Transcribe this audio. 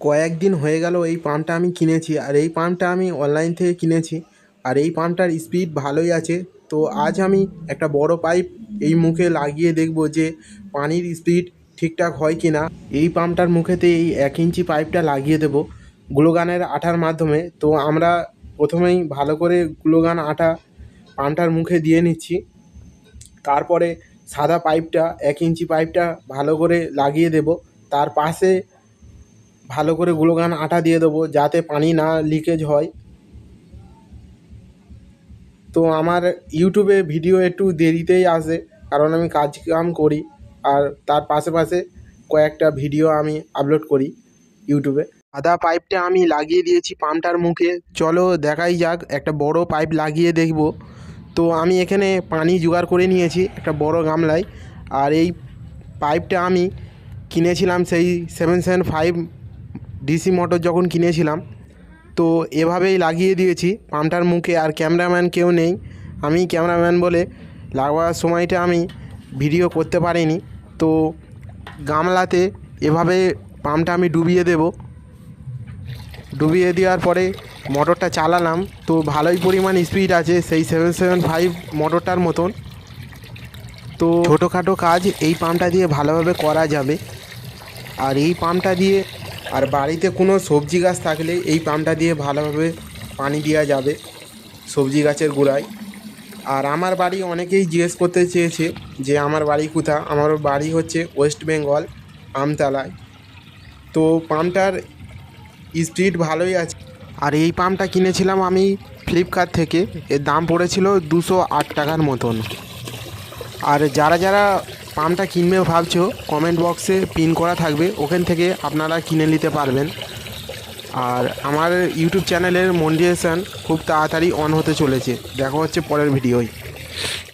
কয়েকদিন হয়ে গেল এই পাম্পটা আমি কিনেছি। আর এই পাম্পটা আমি অনলাইন থেকে কিনেছি। আর এই পাম্পটার স্পিড ভালোই আছে। তো আজ আমি একটা বড় পাইপ এই মুখে লাগিয়ে দেখব যে পানির স্পিড ঠিকঠাক হয় কি না এই পাম্পটার মুখেতে এই এক ইঞ্চি পাইপটা লাগিয়ে দেব গ্লোগানের আঠার মাধ্যমে। তো আমরা প্রথমেই ভালো করে গ্লোগান আটা পাম্পটার মুখে দিয়ে নিচ্ছি। তারপরে সাদা পাইপটা এক ইঞ্চি পাইপটা ভালো করে লাগিয়ে দেব। তার পাশে ভালো করে গ্লোগান আটা দিয়ে দেবো, যাতে পানি না লিকেজ হয়। তো আমার ইউটিউবে ভিডিও একটু দেরিতেই আসে, কারণ আমি কাজ কাম করি, আর তার পাশে পাশে কয়েকটা ভিডিও আমি আপলোড করি ইউটিউবে। সাদা পাইপটা আমি লাগিয়ে দিয়েছি পাম্পটার মুখে। চলো দেখাই যাক, একটা বড় পাইপ লাগিয়ে দেখব। তো আমি এখানে পানি জোগাড় করে নিয়েছি, একটা বড় গামলায়। আর এই পাইপটা আমি কিনেছিলাম সেই seven seven five DC motor যখন কিনেছিলাম, তো এভাবেই লাগিয়ে দিয়েছি। পাম্পটার মুখে আর ক্যামেরাম্যান কেউ নেই। আমি ক্যামেরাম্যান বলে লাগবার সময়টা আমি ভিডিও করতে পারিনি। তো গামলাতে এভাবে পাম্পটা আমি ডুবিয়ে দেব। ডুবিয়ে দেওয়ার পরে মোটরটা চালালাম। তো ভালোই পরিমাণ স্পিড আছে, সেই সেভেন সেভেন ফাইভ মোটরটার মতন। তো ছোটোখাটো কাজ এই পাম্পটা দিয়ে ভালোভাবে করা যাবে। আর এই পাম্পটা দিয়ে আর বাড়িতে কোনো সবজি গাছ থাকলে এই পাম্পটা দিয়ে ভালোভাবে পানি দেওয়া যাবে সবজি গাছের গোড়ায়। আর আমার বাড়ি অনেকেই জিজ্ঞেস করতে চেয়েছে যে আমার বাড়ি কোথা আমার বাড়ি হচ্ছে ওয়েস্ট বেঙ্গল, আমতলায়। তো পাম্পটার স্পিড ভালোই আছে। আর এই পাম্পটা কিনেছিলাম আমি ফ্লিপকার্ট থেকে। এর দাম পড়েছিল দুশো আট টাকার মতন। আর যারা যারা পাম্পটা কিনবে ভাবছ কমেন্ট বক্সে পিন করা থাকবে, ওখান থেকে আপনারা কিনে নিতে পারবেন। আর আমার ইউটিউব চ্যানেলের মন্ডিয়েশান খুব তাড়াতাড়ি অন হতে চলেছে। দেখা হচ্ছে পরের ভিডিওয়।